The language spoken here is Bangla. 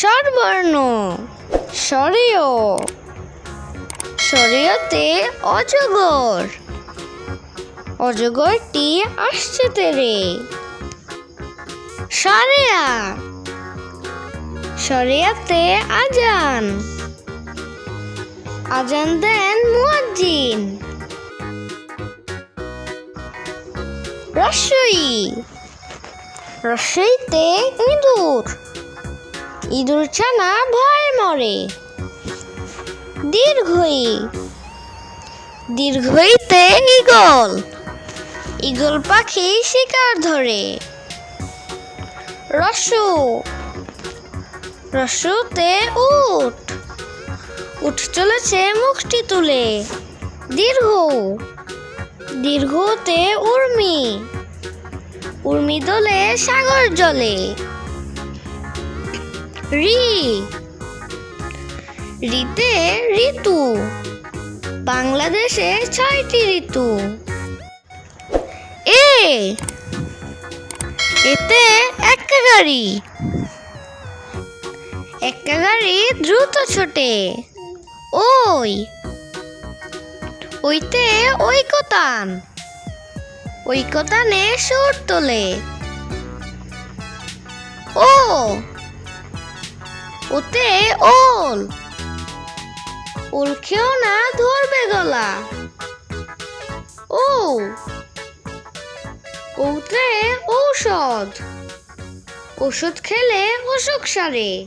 স্বরবর্ণ স্বরীয়, স্বরীয়তে অজগর, অজগরটি আসছে তেরে। সরেয়া সরিয়াতে আজান। আজান দেন মুয়াজ্জিন। রসই রসইতে ইঁদুর। ইঁদুর ছানা ভয় মরে। দীর্ঘই, দীর্ঘইতে ইগল ইগল পাখি শিকার ধরে। রসু, রসুতে উঠ। উঠ চলেছে মুখটি তুলে। দীর্ঘ, দীর্ঘতে উর্মি। উর্মি দোলে সাগর জলে। রি। রিতে ঋতু। বাংলাদেশে ছয়টি ঋতু। এ। এতে একটা গাড়ি একটা গাড়ি দ্রুত ছোটে। ওই। ওইতে ঐকতান। ঐকতানে সুর তোলে। ও। ওতে ওল। ওল খেও না ধরবে গলা। ও। ওতে ঔষধ। ওষুধ খেলে অসুখ সারে।